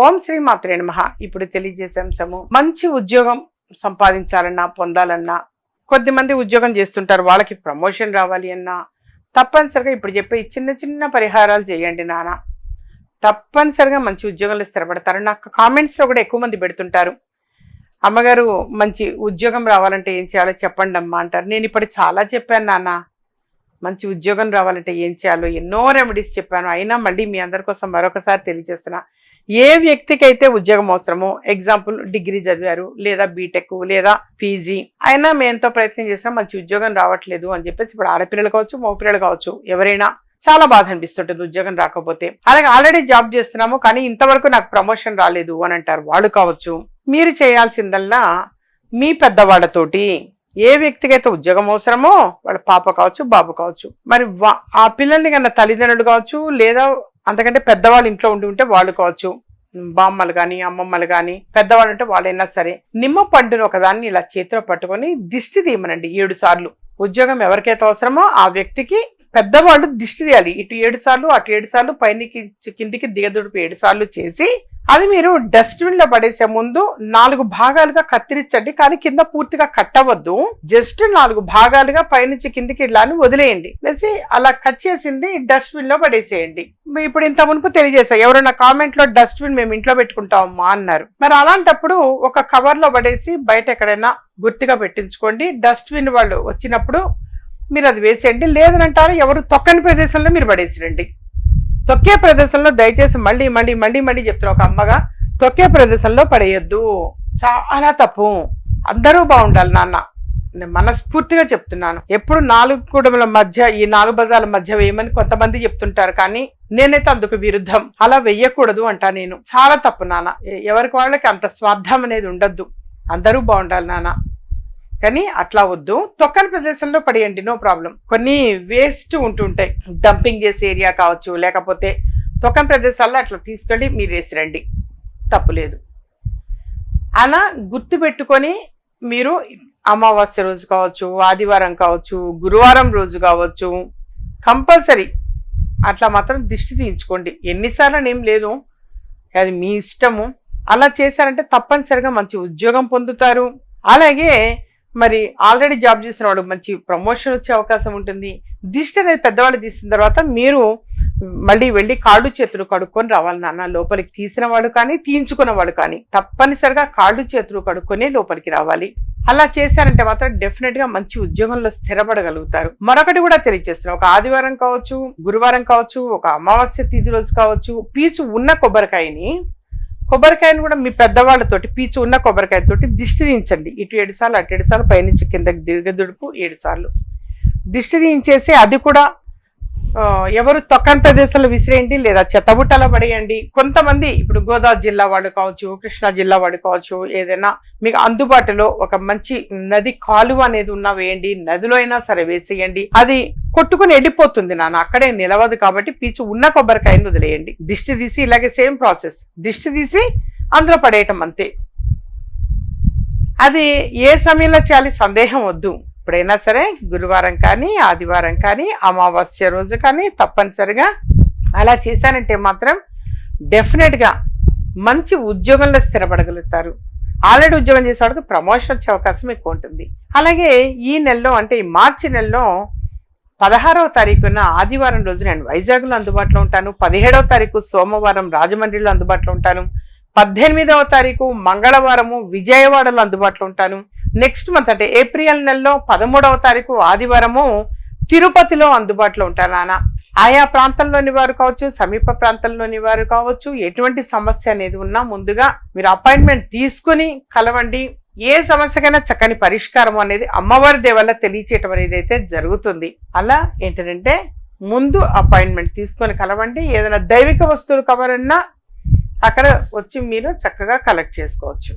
ఓం శ్రీ మాత్రే నమ. ఇప్పుడు తెలియజేసే అంశము మంచి ఉద్యోగం సంపాదించాలన్నా పొందాలన్నా కొద్దిమంది ఉద్యోగం చేస్తుంటారు వాళ్ళకి ప్రమోషన్ రావాలి అన్నా తప్పనిసరిగా ఇప్పుడు చెప్పే చిన్న చిన్న పరిహారాలు చేయండి నాన్న తప్పనిసరిగా మంచి ఉద్యోగంలో స్థిరపడతారు. నాకు కామెంట్స్లో కూడా ఎక్కువ మంది పెడుతుంటారు. అమ్మగారు మంచి ఉద్యోగం రావాలంటే ఏం చేయాలో చెప్పండి అమ్మా అంటారు. నేను ఇప్పుడు చాలా చెప్పాను నాన్న మంచి ఉద్యోగం రావాలంటే ఏం చేయాలో ఎన్నో రెమెడీస్ చెప్పాను. అయినా మళ్ళీ మీ అందరి కోసం మరొకసారి తెలియజేస్తున్నా ఏ వ్యక్తికి అయితే ఉద్యోగం అవసరమో ఎగ్జాంపుల్ డిగ్రీ చదివారు లేదా బీటెక్ లేదా పీజీ అయినా మేము ఎంతో ప్రయత్నం చేసినా మంచి ఉద్యోగం రావట్లేదు అని చెప్పేసి ఇప్పుడు ఆడపిల్లలు కావచ్చు మగపిల్లలు కావచ్చు ఎవరైనా చాలా బాధ అనిపిస్తుంటుంది ఉద్యోగం రాకపోతే. అలాగే ఆల్రెడీ జాబ్ చేస్తున్నాము కానీ ఇంతవరకు నాకు ప్రమోషన్ రాలేదు అని అంటారు వాళ్ళు కావచ్చు. మీరు చేయాల్సిందల్లా మీ పెద్దవాళ్ళతోటి ఏ వ్యక్తికైతే ఉద్యోగం అవసరమో వాళ్ళ పాప కావచ్చు బాబు కావచ్చు. మరి వా- ఆ పిల్లల్ని కన్నా తల్లిదండ్రులు కావచ్చు లేదా అంతకంటే పెద్దవాళ్ళు ఇంట్లో ఉండి ఉంటే వాళ్ళు కావచ్చు. బామ్మలు కానీ అమ్మమ్మలు కానీ పెద్దవాళ్ళు అంటే వాళ్ళైనా సరే నిమ్మ పండును ఒకదాన్ని ఇలా చేతిలో పట్టుకొని దిష్టి తీయమనండి ఏడు సార్లు. ఉద్యోగం ఎవరికైతే అవసరమో ఆ వ్యక్తికి పెద్దవాళ్ళు దిష్టి తీయాలి. ఇటు ఏడు సార్లు అటు ఏడు సార్లు పైనకి కిందికి దిగదుడుపు ఏడు సార్లు చేసి అది మీరు డస్ట్బిన్లో పడేసే ముందు నాలుగు భాగాలుగా కత్తిరించండి కానీ కింద పూర్తిగా కట్టవద్దు. జస్ట్ నాలుగు భాగాలుగా పైనుంచి కిందికి ఇలా అని వదిలేయండి లేసి అలా కట్ చేసింది డస్ట్బిన్లో పడేసేయండి. ఇప్పుడు ఇంత మునుపు తెలియజేసా ఎవరైనా కామెంట్లో డస్ట్బిన్ మేము ఇంట్లో పెట్టుకుంటామమ్మా అన్నారు. మరి అలాంటప్పుడు ఒక కవర్లో పడేసి బయట ఎక్కడైనా గుర్తుగా పెట్టించుకోండి. డస్ట్బిన్ వాళ్ళు వచ్చినప్పుడు మీరు అది వేసేయండి. లేదనంటారు ఎవరు తొక్కని ప్రదేశంలో మీరు పడేసిరండి. తొక్కే ప్రదేశంలో దయచేసి మళ్ళీ మళ్ళీ మళ్ళీ మళ్ళీ చెప్తున్నా ఒక అమ్మగా తొక్కే ప్రదేశంలో పడేయద్దు. చాలా తప్పు. అందరూ బాగుండాలి నాన్న. నేను మనస్ఫూర్తిగా చెప్తున్నాను. ఎప్పుడు నాలుగు కుటుంబాల మధ్య ఈ నాలుగు బజార్ల మధ్య వేయమని కొంతమంది చెప్తుంటారు కానీ నేనైతే అందుకు విరుద్ధం. అలా వెయ్యకూడదు అంటా నేను. చాలా తప్పు నాన్న. ఎవరికి వాళ్ళకి అంత స్వార్థం అనేది ఉండద్దు. అందరూ బాగుండాలి నాన్న. కానీ అట్లా వద్దు. తొక్కని ప్రదేశంలో పడేయండి నో ప్రాబ్లం కొన్ని వేస్ట్ ఉంటుంటాయి. డంపింగ్ చేసే ఏరియా కావచ్చు లేకపోతే తొక్కని ప్రదేశాల్లో అట్లా తీసుకెళ్ళి మీరు వేసిరండి తప్పులేదు అలా గుర్తు పెట్టుకొని మీరు అమావాస్య రోజు కావచ్చు ఆదివారం కావచ్చు గురువారం రోజు కావచ్చు కంపల్సరీ అట్లా మాత్రం దిష్టి తీయించుకోండి. ఎన్నిసార్లు ఏం లేదు. అది మీ ఇష్టము. అలా చేశారంటే తప్పనిసరిగా మంచి ఉద్యోగం పొందుతారు. అలాగే మరి ఆల్రెడీ జాబ్ చేసిన వాడు మంచి ప్రమోషన్ వచ్చే అవకాశం ఉంటుంది. దిష్టి అనేది పెద్దవాళ్ళు తీసిన తర్వాత మీరు మళ్ళీ వెళ్ళి కాళ్ళు చేతులు కడుక్కొని రావాలి నాన్న. లోపలికి తీసిన వాడు కానీ తీయించుకున్న వాడు కానీ తప్పనిసరిగా కాళ్ళు చేతులు కడుక్కొనే లోపలికి రావాలి. అలా చేశారంటే మాత్రం డెఫినెట్గా మంచి ఉద్యోగంలో స్థిరపడగలుగుతారు. మరొకటి కూడా తెలియజేస్తారు ఒక ఆదివారం కావచ్చు గురువారం కావచ్చు ఒక అమావాస్య తిథి రోజు కావచ్చు పీచు ఉన్న కొబ్బరికాయని కొబ్బరికాయను కూడా మీ పెద్దవాళ్ళతోటి పీచు ఉన్న కొబ్బరికాయతోటి దిష్టి దించండి ఇటు ఏడు సార్లు అటు ఏడు సార్లు పైనుంచి కిందకి దిగదుడుపు ఏడు సార్లు. దిష్టి దించేసి అది కూడా ఎవరు తొక్కని ప్రదేశంలో విసిరేయండి లేదా చెత్తబుట్టలో పడేయండి. కొంతమంది ఇప్పుడు గోదావరి జిల్లా వాడు కావచ్చు కృష్ణా జిల్లా వాడు కావచ్చు ఏదైనా మీకు అందుబాటులో ఒక మంచి నది కాలువ అనేది ఉన్నా వేయండి నదిలో అయినా సరే వేసేయండి. అది కొట్టుకుని వెళ్ళిపోతుంది నాన్న అక్కడే నిలవదు కాబట్టి పీచు ఉన్న కొబ్బరికాయను వదిలేయండి. దిష్టి తీసి ఇలాగే సేమ్ ప్రాసెస్. దిష్టి తీసి అందులో పడేయటం అంతే. అది ఏ సమయంలో చేయాలి సందేహం వద్దు. ఎప్పుడైనా సరే గురువారం కానీ ఆదివారం కానీ అమావాస్య రోజు కానీ తప్పనిసరిగా అలా చేశారంటే మాత్రం డెఫినెట్గా మంచి ఉద్యోగంలో స్థిరపడగలుగుతారు. ఆల్రెడీ ఉద్యోగం చేసేవాడికి ప్రమోషన్ వచ్చే అవకాశం ఎక్కువ ఉంటుంది. అలాగే ఈ నెలలో అంటే ఈ మార్చి నెలలో పదహారవ తారీఖున ఆదివారం రోజు నేను వైజాగ్లో అందుబాటులో ఉంటాను. పదిహేడవ తారీఖు సోమవారం రాజమండ్రిలో అందుబాటులో ఉంటాను. పద్దెనిమిదవ తారీఖు మంగళవారము విజయవాడలో అందుబాటులో ఉంటాను. నెక్స్ట్ మంత్ అంటే ఏప్రిల్ నెలలో పదమూడవ తారీఖు ఆదివారము తిరుపతిలో అందుబాటులో ఉంటాను నాన్న. ఆయా ప్రాంతంలోని వారు కావచ్చు సమీప ప్రాంతంలోని వారు కావచ్చు ఎటువంటి సమస్య అనేది ఉన్నా ముందుగా మీరు అపాయింట్మెంట్ తీసుకుని కలవండి. ఏ సమస్యకైనా చక్కని పరిష్కారం అనేది అమ్మవారి దేవల్ల తెలియచేయటం అనేది అయితే జరుగుతుంది. అలా ఏంటంటే ముందు అపాయింట్మెంట్ తీసుకొని కలవండి. ఏదైనా దైవిక వస్తువులు కావాలన్నా అక్కడ వచ్చి మీరు చక్కగా కలెక్ట్ చేసుకోవచ్చు.